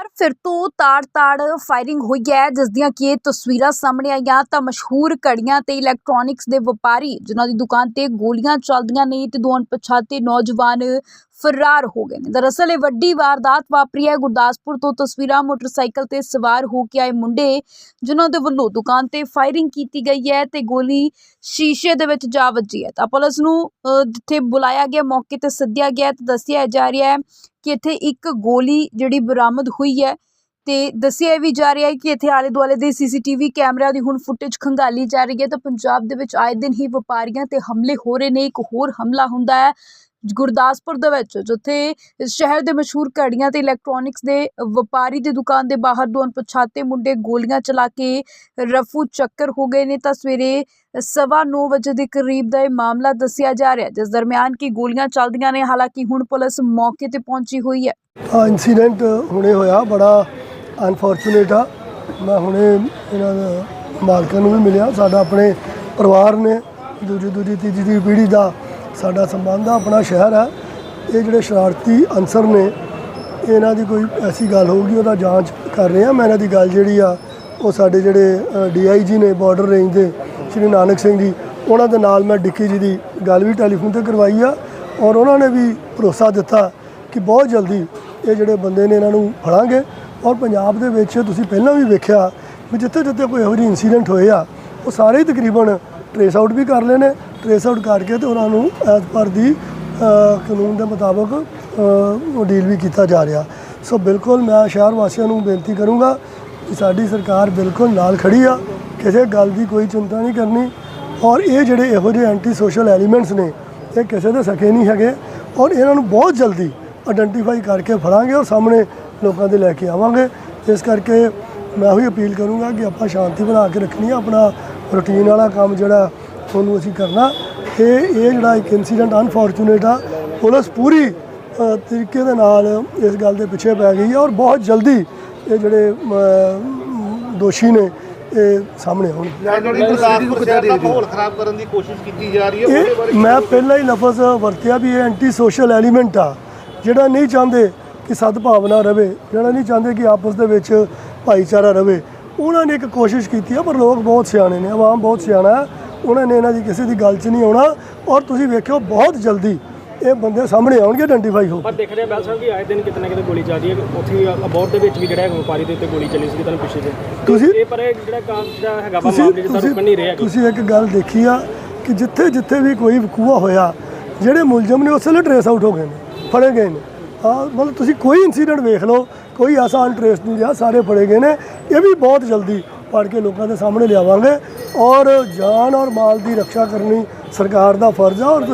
ਪਰ ਫਿਰ ਤੋਂ ਤਾੜ-ਤਾੜ ਫਾਇਰਿੰਗ ਹੋਈ ਹੈ ਜਿਸ ਦੀਆਂ ਕਿ ਤਸਵੀਰਾਂ ਸਾਹਮਣੇ ਆਈਆਂ ਤਾਂ ਮਸ਼ਹੂਰ ਘੜੀਆਂ ਤੇ ਇਲੈਕਟ੍ਰੋਨਿਕਸ ਦੇ ਵਪਾਰੀ, ਜਿਨ੍ਹਾਂ ਦੀ ਦੁਕਾਨ ਤੇ ਗੋਲੀਆਂ ਚੱਲਦੀਆਂ ਨੇ ਤੇ ਦੋ ਅਣਪਛਾਤੇ ਨੌਜਵਾਨ ਫਰਾਰ ਹੋ ਗਏ ਨੇ। ਦਰਅਸਲ ਇਹ ਵੱਡੀ ਵਾਰਦਾਤ ਵਾਪਰੀ ਹੈ ਗੁਰਦਾਸਪੁਰ ਤੋਂ। ਤਸਵੀਰਾਂ, ਮੋਟਰਸਾਈਕਲ ਤੇ ਸਵਾਰ ਹੋ ਕੇ ਆਏ ਮੁੰਡੇ, ਜਿਨ੍ਹਾਂ ਦੇ ਵੱਲੋਂ ਦੁਕਾਨ ਤੇ ਫਾਇਰਿੰਗ ਕੀਤੀ ਗਈ ਹੈ ਤੇ ਗੋਲੀ ਸ਼ੀਸ਼ੇ ਦੇ ਵਿੱਚ ਜਾ ਵੱਜੀ ਹੈ। ਤਾਂ ਪੁਲਿਸ ਨੂੰ ਜਿੱਥੇ ਬੁਲਾਇਆ ਗਿਆ, ਮੌਕੇ ਤੇ ਸੱਦਿਆ ਗਿਆ ਤੇ ਦੱਸਿਆ ਜਾ ਰਿਹਾ ਹੈ ਕਿ ਇੱਥੇ ਇੱਕ ਗੋਲੀ ਜਿਹੜੀ ਬਰਾਮਦ ਹੋਈ ਹੈ ਤੇ ਦੱਸਿਆ ਵੀ ਜਾ ਰਿਹਾ ਹੈ ਕਿ ਇੱਥੇ ਆਲੇ ਦੁਆਲੇ ਦੇ ਸੀਸੀਟੀਵੀ ਕੈਮਰਿਆਂ ਦੀ ਹੁਣ ਫੁਟੇਜ ਖੰਗਾਲੀ ਜਾ ਰਹੀ ਹੈ। ਤਾਂ ਪੰਜਾਬ ਦੇ ਵਿੱਚ ਆਏ ਦਿਨ ਹੀ ਵਪਾਰੀਆਂ ਤੇ ਹਮਲੇ ਹੋ ਰਹੇ ਨੇ। ਇੱਕ ਹੋਰ ਹਮਲਾ ਹੁੰਦਾ ਹੈ ਗੁਰਦਾਸਪੁਰ ਦੇ ਵਿੱਚ, ਜਿੱਥੇ ਸ਼ਹਿਰ ਦੇ ਮਸ਼ਹੂਰ ਘੜੀਆਂ ਤੇ ਇਲੈਕਟ੍ਰੋਨਿਕਸ ਦੇ ਵਪਾਰੀ ਦੀ ਦੁਕਾਨ ਦੇ ਬਾਹਰ ਦੋ ਅਣਪਛਾਤੇ ਮੁੰਡੇ ਗੋਲੀਆਂ ਚਲਾ ਕੇ ਰਫੂ ਚੱਕਰ ਹੋ ਗਏ ਨੇ, ਤਾਂ ਸਵੇਰੇ ਸਵਾ ਨੌ ਵਜੇ ਦੇ ਕਰੀਬ ਦਾ ਇਹ ਮਾਮਲਾ ਦੱਸਿਆ ਜਾ ਰਿਹਾ ਜਿਸ ਦਰਮਿਆਨ ਕੀ ਗੋਲੀਆਂ ਚੱਲਦੀਆਂ ਨੇ, ਹਾਲਾਂਕਿ ਹੁਣ ਪੁਲਿਸ ਮੌਕੇ ਤੇ ਪਹੁੰਚੀ ਹੋਈ ਹੈ। ਆ ਇਨਸੀਡੈਂਟ ਹੁਣੇ ਹੋਇਆ, ਬੜਾ ਅਨਫੋਰਚੂਨੇਟ ਆ। ਮੈਂ ਹੁਣੇ ਇਹਨਾਂ ਦਾ ਮਾਲਕਾਂ ਨੂੰ ਵੀ ਮਿਲਿਆ, ਸਾਡਾ ਆਪਣੇ ਪਰਿਵਾਰ ਨੇ ਦੂਜੀ ਦੂਜੀ ਤੀਜੀ ਦੀ ਪੀੜ੍ਹੀ ਦਾ ਸਾਡਾ ਸੰਬੰਧ ਆ, ਆਪਣਾ ਸ਼ਹਿਰ ਆ। ਇਹ ਜਿਹੜੇ ਸ਼ਰਾਰਤੀ ਅਨਸਰ ਨੇ, ਇਹਨਾਂ ਦੀ ਕੋਈ ਐਸੀ ਗੱਲ ਹੋਊਗੀ, ਉਹਦਾ ਜਾਂਚ ਕਰ ਰਹੇ ਆ। ਮੈਂ ਇਹਨਾਂ ਦੀ ਗੱਲ ਜਿਹੜੀ ਆ, ਉਹ ਸਾਡੇ ਜਿਹੜੇ ਡੀਆਈਜੀ ਨੇ ਬਾਰਡਰ ਰੇਂਜ ਦੇ, ਸ਼੍ਰੀ ਨਾਨਕ ਸਿੰਘ ਜੀ, ਉਹਨਾਂ ਦੇ ਨਾਲ ਮੈਂ ਡਿੱਕੀ ਜੀ ਦੀ ਗੱਲ ਵੀ ਟੈਲੀਫੋਨ ਤੇ ਕਰਵਾਈ ਆ ਔਰ ਉਹਨਾਂ ਨੇ ਵੀ ਭਰੋਸਾ ਦਿੱਤਾ ਕਿ ਬਹੁਤ ਜਲਦੀ ਇਹ ਜਿਹੜੇ ਬੰਦੇ ਨੇ ਇਹਨਾਂ ਨੂੰ ਫੜਾਂਗੇ। ਔਰ ਪੰਜਾਬ ਦੇ ਵਿੱਚ ਤੁਸੀਂ ਪਹਿਲਾਂ ਵੀ ਵੇਖਿਆ ਵੀ ਜਿੱਥੇ ਜਿੱਥੇ ਕੋਈ ਇਹੋ ਜਿਹੇ ਇਨਸੀਡੈਂਟ ਹੋਏ ਆ, ਉਹ ਸਾਰੇ ਹੀ ਤਕਰੀਬਨ ਟਰੇਸ ਆਊਟ ਵੀ ਕਰ ਲਏ ਨੇ ਟਰੇਸ ਆਊਟ ਕਰਕੇ ਤੇ ਉਹਨਾਂ ਨੂੰ ਐਜ਼ ਪਰ ਦੀ ਕਾਨੂੰਨ ਦੇ ਮੁਤਾਬਕ ਡੀਲ ਵੀ ਕੀਤਾ ਜਾ ਰਿਹਾ। ਸੋ ਬਿਲਕੁਲ ਮੈਂ ਸ਼ਹਿਰ ਵਾਸੀਆਂ ਨੂੰ ਬੇਨਤੀ ਕਰੂੰਗਾ ਕਿ ਸਾਡੀ ਸਰਕਾਰ ਬਿਲਕੁਲ ਨਾਲ ਖੜੀ ਆ, ਕਿਸੇ ਗੱਲ ਦੀ ਕੋਈ ਚਿੰਤਾ ਨਹੀਂ ਕਰਨੀ। ਔਰ ਇਹ ਜਿਹੜੇ ਇਹੋ ਜਿਹੇ ਐਂਟੀ ਸੋਸ਼ਲ ਐਲੀਮੈਂਟਸ ਨੇ, ਇਹ ਕਿਸੇ ਦੇ ਸਕੇ ਨਹੀਂ ਹੈਗੇ। ਔਰ ਇਹਨਾਂ ਨੂੰ ਬਹੁਤ ਜਲਦੀ ਆਇਡੈਂਟੀਫਾਈ ਕਰਕੇ ਫੜਾਂਗੇ ਔਰ ਸਾਹਮਣੇ ਲੋਕਾਂ ਦੇ ਲੈ ਕੇ ਆਵਾਂਗੇ। ਇਸ ਕਰਕੇ ਮੈਂ ਉਹੀ ਅਪੀਲ ਕਰੂੰਗਾ ਕਿ ਆਪਾਂ ਸ਼ਾਂਤੀ ਬਣਾ ਕੇ ਰੱਖਣੀ ਆ, ਆਪਣਾ ਰੂਟੀਨ ਵਾਲਾ ਕੰਮ ਜਿਹੜਾ ਉਹਨੂੰ ਅਸੀਂ ਕਰਨਾ ਇਹ ਇਹ ਜਿਹੜਾ ਇੱਕ ਇਨਸੀਡੈਂਟ ਅਨਫੋਰਚੂਨੇਟ ਆ ਪੁਲਿਸ ਪੂਰੀ ਤਰੀਕੇ ਦੇ ਨਾਲ ਇਸ ਗੱਲ ਦੇ ਪਿੱਛੇ ਪੈ ਗਈ ਹੈ ਔਰ ਬਹੁਤ ਜਲਦੀ ਇਹ ਜਿਹੜੇ ਦੋਸ਼ੀ ਨੇ ਇਹ ਸਾਹਮਣੇ ਆਉਣਗੇ ਜਿਹੜੀ ਗੁਰਦਾਸਪੁਰ ਸ਼ਹਿਰ ਦਾ ਮਾਹੌਲ ਖਰਾਬ ਕਰਨ ਦੀ ਕੋਸ਼ਿਸ਼ ਕੀਤੀ ਜਾ ਰਹੀ ਹੈ ਉਹਦੇ ਇਹ ਬਾਰੇ ਮੈਂ ਪਹਿਲਾਂ ਹੀ ਲਫ਼ਜ਼ ਵਰਤਿਆ ਵੀ ਇਹ ਐਂਟੀ ਸੋਸ਼ਲ ਐਲੀਮੈਂਟ ਆ ਜਿਹੜਾ ਨਹੀਂ ਚਾਹੁੰਦੇ ਕਿ ਸਦਭਾਵਨਾ ਰਵੇ ਜਿਹੜਾ ਨਹੀਂ ਚਾਹੁੰਦੇ ਕਿ ਆਪਸ ਦੇ ਵਿੱਚ ਭਾਈਚਾਰਾ ਰਵੇ। ਉਹਨਾਂ ਨੇ ਇੱਕ ਕੋਸ਼ਿਸ਼ ਕੀਤੀ ਆ ਪਰ ਲੋਕ ਬਹੁਤ ਸਿਆਣੇ ਨੇ ਆਵਾਮ ਬਹੁਤ ਸਿਆਣਾ ਹੈ। ਉਹਨਾਂ ਨੇ ਇਹਨਾਂ ਦੀ ਕਿਸੇ ਦੀ ਗੱਲ 'ਚ ਨਹੀਂ ਆਉਣਾ ਔਰ ਤੁਸੀਂ ਵੇਖਿਓ ਬਹੁਤ ਜਲਦੀ ਇਹ ਬੰਦੇ ਸਾਹਮਣੇ ਆਉਣਗੇ ਆਇਡੈਂਟੀਫਾਈ ਹੋ। ਪਰ ਦੇਖ ਰਹੇ ਬੈਲ ਸਾਹਿਬ ਕਿ ਆਏ ਦਿਨ ਕਿਤੇ ਨਾ ਕਿਤੇ ਗੋਲੀ ਚੱਲਦੀ ਹੈ। ਉੱਥੇ ਵੀ ਅਬੋਰਡ ਦੇ ਵਿੱਚ ਵੀ ਜਿਹੜਾ ਹੈ ਵਪਾਰੀ ਦੇ ਉੱਤੇ ਗੋਲੀ ਚੱਲੀ ਸੀ ਤੁਹਾਨੂੰ ਪਿੱਛੇ ਜੇ ਤੁਸੀਂ- ਇਹ ਪਰ ਇਹ ਜਿਹੜਾ ਕੰਮ ਜਿਹੜਾ ਹੈਗਾ ਵਾ ਮਾਮਲੇ ਰੁਕਣ ਨਹੀਂ ਰਿਹਾ ਤੁਸੀਂ ਇੱਕ ਗੱਲ ਦੇਖੀ ਆ ਕਿ ਜਿੱਥੇ ਜਿੱਥੇ ਵੀ ਕੋਈ ਵਕੂਆ ਹੋਇਆ ਜਿਹੜੇ ਮੁਲਜ਼ਮ ਨੇ ਉਸ ਵੇਲੇ ਟਰੇਸ ਆਊਟ ਹੋ ਗਏ ਨੇ ਫੜੇ ਗਏ ਨੇ। ਆ ਮਤਲਬ ਤੁਸੀਂ ਕੋਈ ਇਨਸੀਡੈਂਟ ਵੇਖ ਲਓ ਕੋਈ ਆਸਾਨ ਟਰੇਸ ਨਹੀਂ ਰਿਹਾ ਸਾਰੇ ਫੜੇ ਗਏ ਨੇ। ਇਹ ਵੀ ਬਹੁਤ ਜਲਦੀ ਫੜ ਕੇ ਲੋਕਾਂ ਦੇ ਸਾਹਮਣੇ ਲਿਆਵਾਂਗੇ। ਔਰ ਜਾਨ ਔਰ ਮਾਲ ਦੀ ਰੱਖਿਆ ਕਰਨੀ ਸਰਕਾਰ ਦਾ ਫਰਜ਼ ਆ ਔਰ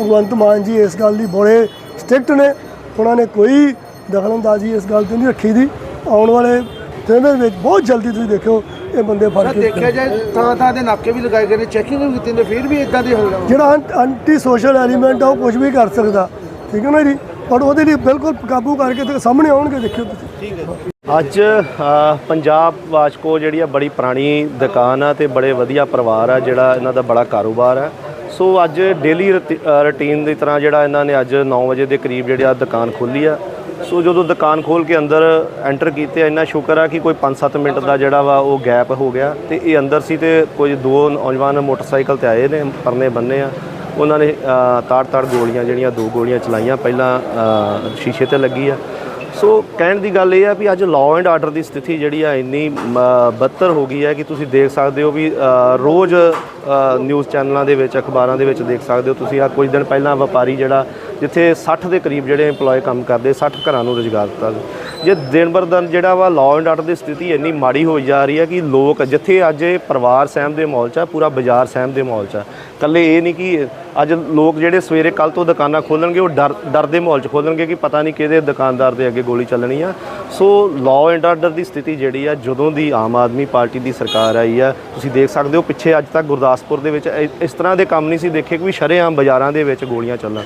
ਭਗਵੰਤ ਮਾਨ ਜੀ ਇਸ ਗੱਲ ਦੀ ਬੜੇ ਸਟ੍ਰਿਕਟ ਨੇ। ਉਹਨਾਂ ਨੇ ਕੋਈ ਦਖਲਅੰਦਾਜ਼ੀ ਇਸ ਗੱਲ ਤੇ ਨਹੀਂ ਰੱਖੀ ਦੀ। ਆਉਣ ਵਾਲੇ ਦਿਨਾਂ ਦੇ ਵਿੱਚ ਬਹੁਤ ਜਲਦੀ ਤੁਸੀਂ ਦੇਖਿਓ ਇਹ ਬੰਦੇ ਫੜ ਕੇ ਦੇਖਿਆ ਜਾਏ ਥਾਂ ਥਾਂ ਦੇ ਨਾਕੇ ਵੀ ਲਗਾਏ ਗਏ ਨੇ ਚੈਕਿੰਗ ਵੀ ਕੀਤੀ ਨੇ ਫਿਰ ਵੀ ਇਦਾਂ ਦੇ ਹੋ ਜਿਹੜਾ ਐਂਟੀ ਸੋਸ਼ਲ ਐਲੀਮੈਂਟ ਆ ਉਹ ਕੁਝ ਵੀ ਕਰ ਸਕਦਾ। ਠੀਕ ਹੈ ਨਾ ਜੀ? ਪਰ ਉਹਦੇ ਲਈ ਬਿਲਕੁਲ ਕਾਬੂ ਕਰਕੇ ਤੇ ਸਾਹਮਣੇ ਆਉਣਗੇ ਦੇਖਿਓ ਤੁਸੀਂ। ਅੱਜ ਪੰਜਾਬ ਵਾਸ਼ਕੋ ਜਿਹੜੀ ਆ ਬੜੀ ਪੁਰਾਣੀ ਦੁਕਾਨ ਆ ਤੇ ਬੜੇ ਵਧੀਆ ਪਰਿਵਾਰ ਆ ਜਿਹੜਾ ਇਹਨਾਂ ਦਾ ਬੜਾ ਕਾਰੋਬਾਰ ਆ। ਸੋ ਅੱਜ ਡੇਲੀ ਰੁਟੀਨ ਦੀ ਤਰ੍ਹਾਂ ਜਿਹੜਾ ਇਹਨਾਂ ਨੇ ਅੱਜ 9 ਵਜੇ ਦੇ ਕਰੀਬ ਜਿਹੜੀ ਆ ਦੁਕਾਨ ਖੋਲੀ ਆ। ਸੋ ਜਦੋਂ ਦੁਕਾਨ ਖੋਲ ਕੇ ਅੰਦਰ ਐਂਟਰ ਕੀਤੇ ਇੰਨਾ ਸ਼ੁਕਰ ਆ ਕਿ ਕੋਈ 5-7 ਮਿੰਟ ਦਾ ਜਿਹੜਾ ਵਾ ਉਹ ਗੈਪ ਹੋ ਗਿਆ ਤੇ ਇਹ ਅੰਦਰ ਸੀ ਤੇ ਕੁਝ ਦੋ ਨੌਜਵਾਨ ਮੋਟਰਸਾਈਕਲ ਤੇ ਆਏ ਨੇ ਪਰਨੇ ਬੰਨੇ ਆ। ਉਹਨਾਂ ਨੇ ਤਾੜ-ਤਾੜ ਗੋਲੀਆਂ ਜਿਹੜੀਆਂ ਦੋ ਗੋਲੀਆਂ ਚਲਾਈਆਂ ਪਹਿਲਾਂ ਸ਼ੀਸ਼ੇ ਤੇ ਲੱਗੀ ਆ। ਸੋ ਕਹਿਣ ਦੀ ਗੱਲ ਇਹ ਆ ਵੀ ਅੱਜ ਲਾਅ ਐਂਡ ਆਰਡਰ ਦੀ ਸਥਿਤੀ ਜਿਹੜੀ ਆ ਇੰਨੀ ਮ, ਬੱਤਰ ਹੋ ਗਈ ਹੈ ਕਿ ਤੁਸੀਂ ਦੇਖ ਸਕਦੇ ਹੋ ਵੀ ਰੋਜ਼ ਨਿਊਜ਼ ਚੈਨਲਾਂ ਦੇ ਵਿੱਚ ਅਖਬਾਰਾਂ ਦੇ ਵਿੱਚ ਦੇਖ ਸਕਦੇ ਹੋ ਤੁਸੀਂ। ਆ ਕੁਝ ਦਿਨ ਪਹਿਲਾਂ ਵਪਾਰੀ ਜਿਹੜਾ ਜਿੱਥੇ 60 ਦੇ ਕਰੀਬ ਜਿਹੜੇ EMPLOYE ਕੰਮ ਕਰਦੇ 60 ਘਰਾਂ ਨੂੰ ਰੁਜ਼ਗਾਰ ਦਿੱਤਾ ਜੇ ਦਿਨ ਬਰ ਦਿਨ ਜਿਹੜਾ ਵਾ ਲਾਅ ਐਂਡ ਆਰਡਰ ਦੀ ਸਥਿਤੀ ਇੰਨੀ ਮਾੜੀ ਹੋਈ ਜਾ ਰਹੀ ਹੈ ਕਿ ਲੋਕ ਜਿੱਥੇ ਅੱਜ ਇਹ ਪਰਿਵਾਰ ਸਹਿਮ ਦੇ ਮਾਹੌਲ 'ਚ ਆ ਪੂਰਾ ਬਾਜ਼ਾਰ ਸਹਿਮ ਦੇ ਮਾਹੌਲ 'ਚ ਆ। ਕੱਲੇ ਇਹ ਨਹੀਂ ਕਿ ਅੱਜ ਲੋਕ ਜਿਹੜੇ ਸਵੇਰੇ ਕੱਲ ਤੋਂ ਦੁਕਾਨਾਂ ਖੋਲਣਗੇ, ਉਹ ਡਰ ਡਰ ਦੇ ਮਾਹੌਲ 'ਚ ਖੋਲਣਗੇ ਕਿ ਪਤਾ ਨਹੀਂ ਕਿਹਦੇ ਦੁਕਾਨਦਾਰ ਦੇ ਅੱਗੇ ਗੋਲੀ ਚੱਲਣੀ ਆ। ਸੋ ਲਾਅ ਐਂਡ ਆਰਡਰ ਦੀ ਸਥਿਤੀ ਜਿਹੜੀ ਆ, ਜਦੋਂ ਦੀ ਆਮ ਆਦਮੀ ਪਾਰਟੀ ਦੀ ਸਰਕਾਰ ਆਈ ਆ, ਤੁਸੀਂ ਦੇਖ ਸਕਦੇ ਹੋ ਪਿੱਛੇ ਅੱਜ ਤੱਕ ਗੁਰਦਾਸਪੁਰ ਦੇ ਵਿੱਚ ਇਸ ਤਰ੍ਹਾਂ ਦੇ ਕੰਮ ਨਹੀਂ ਸੀ ਦੇਖੇ ਕਿ ਵੀ ਸ਼ਰੇਆਮ ਬਾਜ਼ਾਰਾਂ ਦੇ ਵਿੱਚ ਗੋਲੀਆਂ ਚੱਲਣ।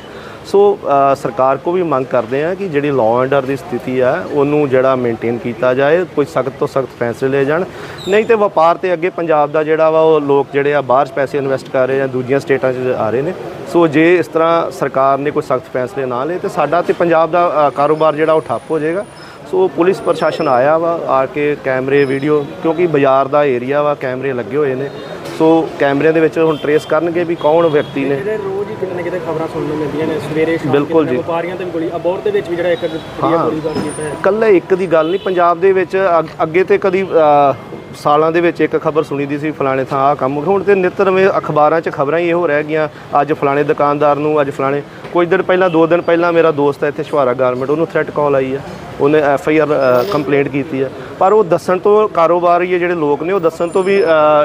ਸੋ ਸਰਕਾਰ ਕੋ ਵੀ ਮੰਗ ਕਰਦੇ ਆ ਕਿ ਜਿਹੜੀ ਲਾਅ ਐਂਡ ਆਰਡਰ ਦੀ ਸਥਿਤੀ ਆ, ਉਹਨੂੰ ਜਿਹੜਾ ਮੇਨਟੇਨ ਕੀਤਾ ਜਾਏ, ਕੋਈ ਸਖਤ ਤੋਂ ਸਖਤ ਫੈਸਲੇ ਲਏ ਜਾਣ। ਨਹੀਂ ਤੇ ਵਪਾਰ ਤੇ ਅੱਗੇ ਪੰਜਾਬ ਦਾ ਜਿਹੜਾ ਵਾ, ਉਹ ਲੋਕ ਜਿਹੜੇ ਆ, ਬਾਹਰ ਪੈਸੇ ਇਨਵੈਸਟ ਕਰ ਰਹੇ ਆ, ਦੂਜੀਆਂ ਸਟੇਟਾਂ 'ਚ ਆ ਰਹੇ ਨੇ। ਸੋ ਜੇ ਇਸ ਤਰ੍ਹਾਂ ਸਰਕਾਰ ਨੇ ਕੋਈ ਸਖਤ ਫੈਸਲੇ ਨਾ ਲਏ ਤੇ ਸਾਡਾ ਤੇ ਪੰਜਾਬ ਦਾ ਕਾਰੋਬਾਰ ਜਿਹੜਾ ਉਹ ਠੱਪ ਹੋ ਜਾਏਗਾ ਸੋ ਪੁਲਿਸ ਪ੍ਰਸ਼ਾਸਨ ਆਇਆ ਵਾ ਆ ਕੇ ਕੈਮਰੇ ਵੀਡੀਓ ਕਿਉਂਕਿ ਬਾਜ਼ਾਰ ਦਾ ਏਰੀਆ ਵਾ ਕੈਮਰੇ ਲੱਗੇ ਹੋਏ ਨੇ ਸੋ ਕੈਮਰਿਆਂ ਦੇ ਵਿੱਚ ਹੁਣ ਟਰੇਸ ਕਰਨਗੇ ਵੀ ਕੌਣ ਵਿਅਕਤੀ ਨੇ ਜਿਹੜੇ ਰੋਜ਼ ਹੀ ਕਿਤੇ ਨਾ ਕਿਤੇ ਖਬਰਾਂ ਸੁਣਨ ਨੂੰ ਮਿਲਦੀਆਂ ਨੇ ਸਵੇਰੇ ਸ਼ਾਮ ਬਿਲਕੁਲ ਜੀ। ਵਪਾਰੀਆਂ ਤੇ ਵੀ ਗੋਲੀ ਅਬੋਰ ਦੇ ਵਿੱਚ ਵੀ ਜਿਹੜਾ ਇੱਕ ਹਾਂ। ਗੋਲੀਬਾਰ ਕੀਤਾ ਹੈ ਇਕੱਲੇ ਇੱਕ ਦੀ ਗੱਲ ਨਹੀਂ ਪੰਜਾਬ ਦੇ ਵਿੱਚ ਅੱਗ- ਤੇ ਕਦੀ ਸਾਲਾਂ ਦੇ ਵਿੱਚ ਇੱਕ ਖਬਰ ਸੁਣੀ ਦੀ ਸੀ ਫਲਾਣੇ ਥਾਂ ਆ ਕੰਮ। ਹੁਣ ਤੇ ਨਿੱਤ ਅਖਬਾਰਾਂ 'ਚ ਖਬਰਾਂ ਹੀ ਇਹੋ ਰਹਿ ਗਈਆਂ। ਅੱਜ ਫਲਾਣੇ ਦੁਕਾਨਦਾਰ ਨੂੰ, ਅੱਜ ਫਲਾਣੇ, ਕੁਝ ਦਿਨ ਪਹਿਲਾਂ, ਦੋ ਦਿਨ ਪਹਿਲਾਂ ਮੇਰਾ ਦੋਸਤ ਹੈ ਇੱਥੇ ਸ਼ਵਾਰਾ ਗਾਰਮੈਂਟ, ਉਹਨੂੰ ਥ੍ਰੈਟ ਕਾਲ ਆਈ ਹੈ। ਉਹਨੇ ਐਫ ਆਈ ਆਰ ਕੰਪਲੇਂਟ ਕੀਤੀ ਹੈ। ਪਰ ਉਹ ਦੱਸਣ ਤੋਂ ਕਾਰੋਬਾਰੀ ਜਿਹੜੇ ਲੋਕ ਨੇ, ਉਹ ਦੱਸਣ ਤੋਂ ਵੀ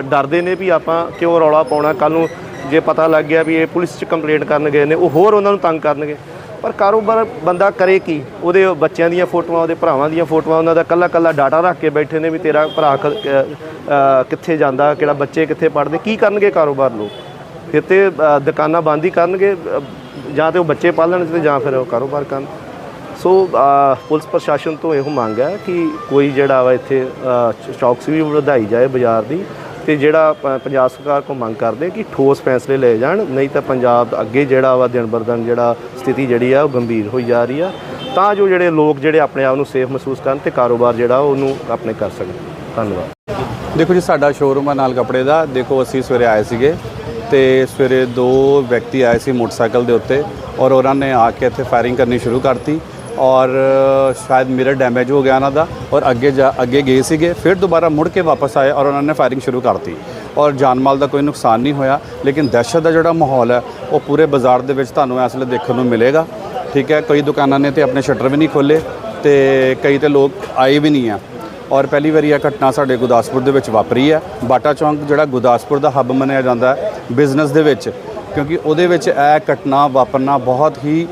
ਡਰਦੇ ਨੇ ਵੀ ਆਪਾਂ ਕਿਉਂ ਰੌਲਾ ਪਾਉਣਾ। ਕੱਲ ਨੂੰ ਜੇ ਪਤਾ ਲੱਗ ਗਿਆ ਵੀ ਇਹ ਪੁਲਿਸ 'ਚ ਕੰਪਲੇਂਟ ਕਰਨ ਗਏ ਨੇ, ਉਹ ਹੋਰ ਉਹਨਾਂ ਨੂੰ ਤੰਗ ਕਰਨਗੇ। ਪਰ ਕਾਰੋਬਾਰ ਬੰਦਾ ਕਰੇ ਕੀ? ਉਹਦੇ ਬੱਚਿਆਂ ਦੀਆਂ ਫੋਟੋਆਂ ਉਹਦੇ ਭਰਾਵਾਂ ਦੀਆਂ ਫੋਟੋਆਂ ਉਹਨਾਂ ਦਾ ਕੱਲਾ ਕੱਲਾ ਡਾਟਾ ਰੱਖ ਕੇ ਬੈਠੇ ਨੇ ਵੀ ਤੇਰਾ ਭਰਾ ਕਿੱਥੇ ਜਾਂਦਾ ਕਿਹੜਾ ਬੱਚੇ ਕਿੱਥੇ ਪੜ੍ਹਦੇ ਕੀ ਕਰਨਗੇ ਕਾਰੋਬਾਰ ਲੋਕ? ਫਿਰ ਤੇ ਦੁਕਾਨਾਂ ਬੰਦ ਹੀ ਕਰਨਗੇ ਜਾਂ ਤੇ ਉਹ ਬੱਚੇ ਪਾਲਣ ਤੇ ਜਾਂ ਫਿਰ ਉਹ ਕਾਰੋਬਾਰ ਕਰਨ। ਸੋ ਪੁਲਿਸ ਪ੍ਰਸ਼ਾਸਨ ਤੋਂ ਇਹੋ ਮੰਗ ਹੈ ਕਿ ਕੋਈ ਜਿਹੜਾ ਵਾ ਇੱਥੇ ਅ, ਚੌਕਸੀ ਵੀ ਵਧਾਈ ਜਾਏ ਬਾਜ਼ਾਰ ਦੀ। ਤੇ ਜਿਹੜਾ ਪੰਜਾਬ ਸਰਕਾਰ ਕੋ ਮੰਗ ਕਰਦੇ ਕਿ ਠੋਸ ਫੈਸਲੇ ਲਏ ਜਾਣ, ਨਹੀਂ ਤਾਂ ਪੰਜਾਬ ਅੱਗੇ ਜਿਹੜਾ ਵਾ ਦਿਨ ਬਰਦਨ ਜਿਹੜਾ ਸਥਿਤੀ ਜਿਹੜੀ ਆ ਉਹ ਗੰਭੀਰ ਹੋਈ ਜਾ ਰਹੀ ਆ, ਤਾਂ ਜੋ ਜਿਹੜੇ ਲੋਕ ਜਿਹੜੇ ਆਪਣੇ ਆਪ ਨੂੰ ਸੇਫ ਮਹਿਸੂਸ ਕਰਨ ਤੇ ਕਾਰੋਬਾਰ ਜਿਹੜਾ ਉਹਨੂੰ ਆਪਣੇ ਕਰ ਸਕਣ। ਧੰਨਵਾਦ। ਦੇਖੋ ਜੀ, ਸਾਡਾ ਸ਼ੋਰੂਮ ਆ ਨਾਲ ਕੱਪੜੇ ਦਾ। ਦੇਖੋ, ਅਸੀਂ ਸਵੇਰੇ ਆਏ ਸੀਗੇ ਤੇ ਸਵੇਰੇ ਦੋ ਵਿਅਕਤੀ ਆਏ ਸੀ ਮੋਟਰਸਾਈਕਲ ਦੇ ਉੱਤੇ ਔਰ ਉਹਨਾਂ ਨੇ ਆ ਕੇ ਇੱਥੇ ਫਾਇਰਿੰਗ ਕਰਨੀ ਸ਼ੁਰੂ ਕਰਤੀ। ਔਰ ਸ਼ਾਇਦ ਮਿਰਰ ਡੈਮੇਜ ਹੋ ਗਿਆ ਉਹਨਾਂ ਦਾ ਔਰ ਅੱਗੇ ਜਾ, ਅੱਗੇ ਗਏ ਸੀਗੇ, ਫਿਰ ਦੁਬਾਰਾ ਮੁੜ ਕੇ ਵਾਪਸ ਆਏ ਔਰ ਉਹਨਾਂ ਨੇ ਫਾਇਰਿੰਗ ਸ਼ੁਰੂ ਕਰਤੀ। ਔਰ ਜਾਨ ਮਾਲ ਦਾ ਕੋਈ ਨੁਕਸਾਨ ਨਹੀਂ ਹੋਇਆ, ਲੇਕਿਨ ਦਹਿਸ਼ਤ ਦਾ ਜਿਹੜਾ ਮਾਹੌਲ ਹੈ, ਉਹ ਪੂਰੇ ਬਾਜ਼ਾਰ ਦੇ ਵਿੱਚ ਤੁਹਾਨੂੰ ਇਸ ਵੇਲੇ ਦੇਖਣ ਨੂੰ ਮਿਲੇਗਾ। ਠੀਕ ਹੈ, ਕਈ ਦੁਕਾਨਾਂ ਨੇ ਤੇ ਆਪਣੇ ਸ਼ਟਰ ਵੀ ਨਹੀਂ ਖੋਲੇ ਤੇ ਕਈ ਤੇ ਲੋਕ ਆਏ ਵੀ ਨਹੀਂ ਆ। ਔਰ ਪਹਿਲੀ ਵਾਰੀ ਇਹ ਘਟਨਾ ਸਾਡੇ ਗੁਰਦਾਸਪੁਰ ਦੇ ਵਿੱਚ ਵਾਪਰੀ ਹੈ। ਬਾਟਾ ਚੌਂਕ ਜਿਹੜਾ ਗੁਰਦਾਸਪੁਰ ਦਾ ਹੱਬ ਮੰਨਿਆ ਜਾਂਦਾ ਹੈ ਬਿਜ਼ਨਸ ਦੇ ਵਿੱਚ, ਕਿਉਂਕਿ ਉਹਦੇ ਵਿੱਚ ਇਹ ਘਟਨਾ ਵਾਪਰਨਾ ਬਹੁਤ ਹੀ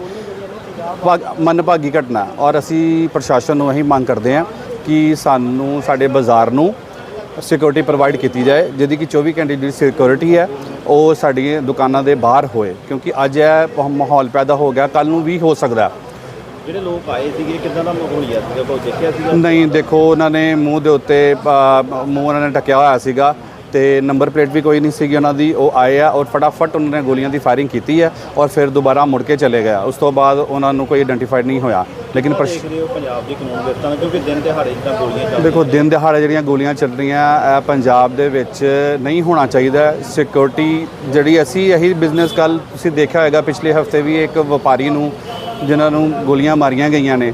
ਮੰਦਭਾਗੀ ਘਟਨਾ ਔਰ ਅਸੀਂ ਪ੍ਰਸ਼ਾਸਨ ਨੂੰ ਇਹੀ ਮੰਗ ਕਰਦੇ ਹਾਂ ਕਿ ਸਾਨੂੰ ਸਾਡੇ ਬਾਜ਼ਾਰ ਨੂੰ ਸਿਕਿਉਰਿਟੀ ਪ੍ਰੋਵਾਈਡ ਕੀਤੀ ਜਾਏ ਜਿਹਦੀ ਕਿ 24 ਘੰਟੇ ਦੀ ਸਿਕਿਉਰਿਟੀ ਹੈ ਉਹ ਸਾਡੀਆਂ ਦੁਕਾਨਾਂ ਦੇ ਬਾਹਰ ਹੋਏ। ਕਿਉਂਕਿ ਅੱਜ ਇਹ ਮਾਹੌਲ ਪੈਦਾ ਹੋ ਗਿਆ ਕੱਲ ਨੂੰ ਵੀ ਹੋ ਸਕਦਾ। ਜਿਹੜੇ ਲੋਕ ਆਏ ਸੀਗੇ ਕਿਦਾਂ ਦਾ ਮਾਹੌਲ ਸੀਗਾ? ਕੋਈ ਦੇਖਿਆ ਸੀਗਾ? ਨਹੀਂ ਦੇਖੋ ਉਹਨਾਂ ਨੇ ਮੂੰਹ ਦੇ ਉੱਤੇ ਮੂੰਹ ਉਹਨਾਂ ਨੇ ਢੱਕਿਆ ਹੋਇਆ ਸੀਗਾ। ਤੇ ਨੰਬਰ ਪਲੇਟ ਵੀ ਕੋਈ ਨਹੀਂ ਸੀਗੀ ਉਹਨਾਂ ਦੀ ਉਹ ਆਏ ਆ ਔਰ ਫਟਾਫਟ ਉਹਨਾਂ ਨੇ ਗੋਲੀਆਂ ਦੀ ਫਾਇਰਿੰਗ ਕੀਤੀ ਹੈ ਔਰ ਫਿਰ ਦੁਬਾਰਾ ਮੁੜ ਕੇ ਚਲੇ ਗਿਆ। ਉਸ ਤੋਂ ਬਾਅਦ ਉਹਨਾਂ ਨੂੰ ਕੋਈ ਆਇਡੈਂਟੀਫਾਈਡ ਨਹੀਂ ਹੋਇਆ। ਲੇਕਿਨ ਪੰਜਾਬ ਦੀ ਕਾਨੂੰਨ ਵਿਵਸਥਾ ਕਿਉਂਕਿ ਦਿਨ ਦਿਹਾੜੇ ਜਿੱਦਾਂ ਗੋਲੀਆਂ ਚੱਲ ਦੇਖੋ ਦਿਨ ਦਿਹਾੜੇ ਜਿਹੜੀਆਂ ਗੋਲੀਆਂ ਚੱਲ ਰਹੀਆਂ ਇਹ ਪੰਜਾਬ ਦੇ ਵਿੱਚ ਨਹੀਂ ਹੋਣਾ ਚਾਹੀਦਾ। ਸਿਕਿਉਰਿਟੀ ਜਿਹੜੀ ਅਸੀਂ ਇਹੀ ਬਿਜ਼ਨਸ ਕੱਲ ਤੁਸੀਂ ਦੇਖਿਆ ਹੋਵੇਗਾ ਪਿਛਲੇ ਹਫ਼ਤੇ ਵੀ ਇੱਕ ਵਪਾਰੀ ਨੂੰ ਜਿਨ੍ਹਾਂ ਨੂੰ ਗੋਲੀਆਂ ਮਾਰੀਆਂ ਗਈਆਂ ਨੇ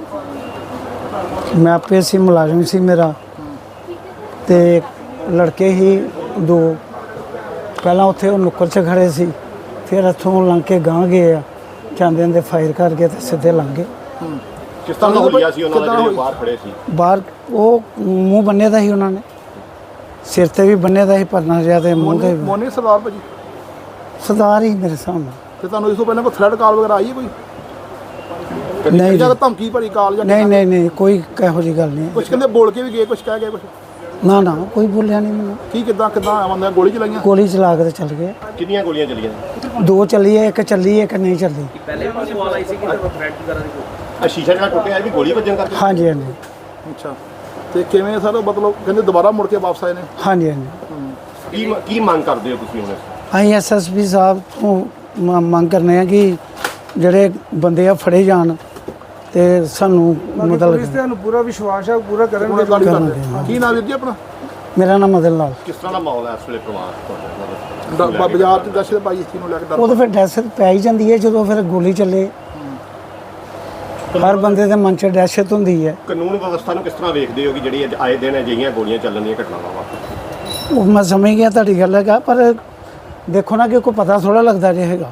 ਮੈਂ ਆਪੇ ਸੀ ਮੁਲਾਜ਼ਮ ਸੀ ਮੇਰਾ। ਤੇ ਲੜਕੇ ਹੀ ਦੋ। ਪਹਿਲਾਂ ਉੱਥੇ ਉਹ ਨੁੱਕਰ 'ਚ ਖੜੇ ਸੀ ਫਿਰ ਇੱਥੋਂ ਲੰਘ ਕੇ ਗਾਂ ਗਏ ਆ। ਜਾਂਦੇ ਜਾਂਦੇ ਫਾਇਰ ਕਰਕੇ ਤੇ ਸਿੱਧੇ ਲੰਘ ਗਏ। ਕਿਸ ਤਰ੍ਹਾਂ ਦਾ ਹੋਇਆ ਸੀ ਉਹਨਾਂ ਦਾ ਜਿਹੜੇ ਬਾਹਰ ਖੜੇ ਸੀ? ਬਾਹਰ ਉਹ ਮੂੰਹ ਬੰਨੇ ਦਾ ਸੀ ਉਹਨਾਂ ਨੇ। ਸਿਰ ਤੇ ਵੀ ਬੰਨੇ ਦਾ ਸੀ ਪਰਨਾ ਜਿਹਾ ਤੇ ਮੂੰਹ ਤੇ ਵੀ। ਮੋਨੀ ਸਰਦਾਰ ਭਾਜੀ? ਸਰਦਾਰ ਹੀ ਮੇਰੇ ਸਾਹਮਣੇ। ਤੇ ਤੁਹਾਨੂੰ ਇਸ ਤੋਂ ਪਹਿਲਾਂ ਕੋਈ ਥ੍ਰੈਡ ਕਾਲ ਵਗੈਰਾ ਆਈ ਹੈ ਕੋਈ? ਨਹੀਂ ਜਾਂ। ਧਮਕੀ ਭਰੀ ਕਾਲ ਜਾਂ ਨਹੀਂ ਨਹੀਂ ਨਹੀਂ ਕੋਈ ਇਹੋ ਜਿਹੀ ਗੱਲ ਨਹੀਂ। ਕੁਝ ਕਹਿੰਦੇ ਬੋਲ ਕੇ ਵੀ ਗਏ ਕੁਝ ਕਹਿ ਗਏ ਕੁਝ ਨਾ ਨਾ ਕੋਈ ਬੋਲਿਆ ਨਹੀਂ ਮੈਨੂੰ। ਕੀ ਕਿਦਾਂ ਕਿਦਾਂ ਆਉਂਦਾ ਗੋਲੀ ਚਲਾਈਆਂ? ਗੋਲੀ ਚਲਾ ਕੇ ਤੇ ਚੱਲ ਗਏ। ਕਿੰਨੀਆਂ ਗੋਲੀਆਂ ਚੱਲੀਆਂ? ਦੋ ਚੱਲੀ ਹੈ ਇੱਕ ਚੱਲੀ ਹੈ ਇੱਕ ਨਹੀਂ ਚੱਲੀ। ਆ ਸ਼ੀਸ਼ਾ ਜਿਹੜਾ ਟੁੱਟਿਆ ਇਹ ਵੀ ਗੋਲੀ ਵੱਜਣ ਕਰਕੇ? ਹਾਂਜੀ ਹਾਂਜੀ। ਅੱਛਾ। ਤੇ ਕਿਵੇਂ ਸਰ ਮਤਲਬ ਕਹਿੰਦੇ ਦੁਬਾਰਾ ਮੁੜ ਕੇ ਵਾਪਸ ਆਏ ਨੇ? ਹਾਂਜੀ ਹਾਂਜੀ। ਕੀ ਕੀ ਮੰਗ ਕਰਦੇ ਹੋ ਤੁਸੀਂ ਹੁਣ? ਅਸੀਂ ਐਸਐਸਪੀ ਸਾਹਿਬ ਤੋਂ ਮੰਗ ਕਰਨੇ ਆ ਕਿ ਜਿਹੜੇ ਬੰਦੇ ਆ ਫੜੇ ਜਾਣ। ਤੇ ਸਾਨੂੰ ਮਤਲਬ ਤੁਹਾਨੂੰ ਪੂਰਾ ਵਿਸ਼ਵਾਸ ਹੈ ਪੂਰਾ ਕਰਨਗੇ ਕਰਾਂਗੇ, ਕੀ ਨਾਮ ਵੀਰ ਜੀ ਆਪਣਾ? ਮੇਰਾ ਨਾਮ ਮਦਨ ਲਾਲ। ਕਿਸ ਤਰ੍ਹਾਂ ਦਾ ਮਾਹੌਲ ਹੈ ਇਸ ਵੇਲੇ ਪਰਿਵਾਰ ਤੁਹਾਡਾ ਡ- ਬਾਜ਼ਾਰ ਚ ਦਸ਼ਤ ਪਾਈ ਇਸ ਚੀਜ਼ ਨੂੰ ਲੈ ਕੇ ਡਰ ਉਹ ਤਾਂ ਫਿਰ ਦਹਿਸ਼ਤ ਪੈ ਹੀ ਜਾਂਦੀ ਹੈ ਜਦੋਂ ਫਿਰ ਗੋਲੀ ਚੱਲੇ। ਹਰ ਬੰਦੇ ਦੇ ਮਨ 'ਚ ਦਹਿਸ਼ਤ ਹੁੰਦੀ ਹੈ। ਕਾਨੂੰਨ ਵਿਵਸਥਾ ਨੂੰ ਕਿਸ ਤਰ੍ਹਾਂ ਵੇਖਦੇ ਹੋ ਕਿ ਜਿਹੜੀ ਅੱਜ ਆਏ ਦਿਨ ਅਜਿਹੀਆਂ ਗੋਲੀਆਂ ਚੱਲਣ ਦੀਆਂ ਘਟਨਾਵਾਂ ਵਾਪਰ ਉਹ ਮੈਂ ਸਮਝ ਗਿਆ ਤੁਹਾਡੀ ਗੱਲ ਹੈਗਾ ਪਰ ਦੇਖੋ ਨਾ ਕਿ ਕੋਈ ਪਤਾ ਥੋੜਾ ਲੱਗਦਾ ਜੇ ਹੈਗਾ।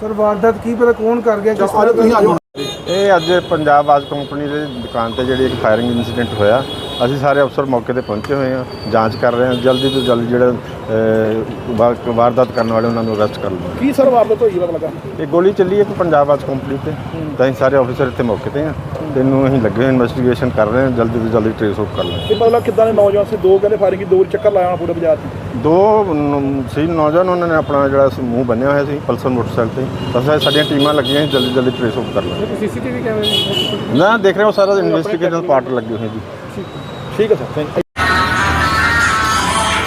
ਸਰ ਵਾਰਦਾਤ ਕੀ ਪਤਾ ਕੌਣ ਕਰ ਗਿਆ ਕਿਸ ਤਰ੍ਹਾਂ ਤੁਸੀਂ ਆਜੋ। ਇਹ ਅੱਜ ਪੰਜਾਬ ਆਜ ਕੰਪਨੀ ਦੇ ਦੁਕਾਨ ਤੇ ਜਿਹੜੀ ਇੱਕ ਫਾਇਰਿੰਗ ਇਨਸੀਡੈਂਟ ਹੋਇਆ। ਅਸੀਂ ਸਾਰੇ ਅਫਸਰ ਮੌਕੇ ਤੇ ਪਹੁੰਚੇ ਹੋਏ ਹਾਂ ਜਾਂਚ ਕਰ ਰਹੇ ਹਾਂ ਜਲਦੀ ਤੋਂ ਜਲਦੀ ਜਿਹੜੇ ਅਹ, ਵਾਰਦਾਤ ਕਰਨ ਵਾਲੇ ਉਹਨਾਂ ਨੂੰ ਅਰੈਸਟ ਕਰ ਲਵਾਂਗੇ ਕੀ ਸਰ ਵਾਰਦਾਤ ਹੋਈ ਪਤਾ ਲੱਗਾ ਇਹ ਗੋਲੀ ਚੱਲੀ ਇੱਕ ਪੰਜਾਬ ਆਜ ਕੰਪਨੀ ਤੇ। ਤਾਂ ਅਸੀਂ ਸਾਰੇ ਅਫਸਰ ਇੱਥੇ ਮੌਕੇ ਤੇ ਹਾਂ। ਤੇ ਇਹਨੂੰ ਅਸੀਂ ਲੱਗੇ ਹੋਏ ਇਨਵੈਸਟੀਗੇਸ਼ਨ ਕਰ ਰਹੇ ਹਾਂ ਜਲਦੀ ਤੋਂ ਜਲਦੀ ਟ੍ਰੇਸ ਆਊਟ ਕਰ ਲਾਂਗੇ ਇਹ ਮਤਲਬ ਕਿੱਦਾਂ ਦੇ ਨੌਜਵਾਨ ਸੀ? ਦੋ ਕਹਿੰਦੇ ਫਾਇਰਿੰਗ ਦੋ ਵਾਰੀ ਚੱਕਰ ਲਾਇਆ ਹੋਣਾ ਪੂਰੇ ਬਾਜ਼ਾਰ 'ਚ। ਦੋ ਨ- ਸੀ ਨੌਜਵਾਨ ਉਹਨਾਂ ਨੇ ਆਪਣਾ ਜਿਹੜਾ ਸੀ ਮੂੰਹ ਬੰਨਿਆ ਹੋਇਆ ਸੀ ਪਲਸਰ ਮੋਟਰਸਾਈਕਲ ਤੇ। ਬਸ ਇਹ ਸਾਡੀਆਂ ਟੀਮਾਂ ਲੱਗੀਆਂ ਸੀ, ਜਲਦੀ ਜਲਦੀ ਟ੍ਰੇਸ ਆਊਟ ਕਰ ਲਾਂਗੇ ਸੀਸੀਟੀਵੀ ਕੈਮਰੇ ਨਾ ਦੇਖ। ਰਹੇ ਹੋ ਸਾਰਾ ਇਨਵੈਸਟੀਗੇਸ਼ਨ ਪਾਰਟ ਲੱਗੇ ਹੋਏ ਜੀ। ਠੀਕ ਹੈ ਸਰ ਥੈਂਕ ਯੂ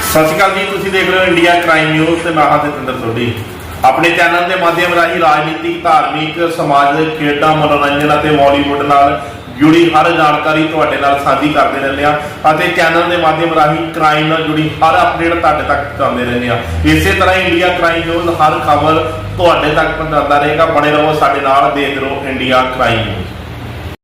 ਸਤਿ ਸ਼੍ਰੀ ਅਕਾਲ ਜੀ ਤੁਸੀਂ ਦੇਖ ਰਹੇ ਹੋ ਇੰਡੀਆ ਕ੍ਰਾਈਮ ਨਿਊਜ਼ ਤੇ ਮੈਂ ਹਾਂ ਜਤਿੰਦਰ ਸੋਢੀ। ਆਪਣੇ ਚੈਨਲ ਦੇ ਮਾਧਿਅਮ ਰਾਹੀਂ ਰਾਜਨੀਤਿਕ, ਧਾਰਮਿਕ ਸਮਾਜਿਕ ਖੇਡਾਂ, ਮਨੋਰੰਜਨ ਅਤੇ ਬਾਲੀਵੁੱਡ ਨਾਲ ਜੁੜੀ ਹਰ ਜਾਣਕਾਰੀ ਤੁਹਾਡੇ ਨਾਲ ਸਾਂਝੀ ਕਰਦੇ ਰਹਿੰਦੇ ਆ ਅਤੇ ਚੈਨਲ ਦੇ ਮਾਧਿਅਮ ਰਾਹੀਂ ਕ੍ਰਾਈਮ ਨਾਲ ਜੁੜੀ ਹਰ ਅਪਡੇਟ ਤੁਹਾਡੇ ਤੱਕ ਪਹੁੰਚਾਉਂਦੇ ਰਹਿੰਦੇ ਆ ਇਸੇ ਤਰ੍ਹਾਂ ਇੰਡੀਆ ਕ੍ਰਾਈਮ ਨਿਊਜ਼ ਹਰ ਖਬਰ ਤੁਹਾਡੇ ਤੱਕ ਪਹੁੰਚਾਉਂਦਾ ਰਹੇਗਾ। ਬਣੇ ਰਹੋ ਸਾਡੇ ਨਾਲ, ਦੇਖਦੇ ਰਹੋ ਇੰਡੀਆ ਕ੍ਰਾਈਮ ਨਿਊਜ਼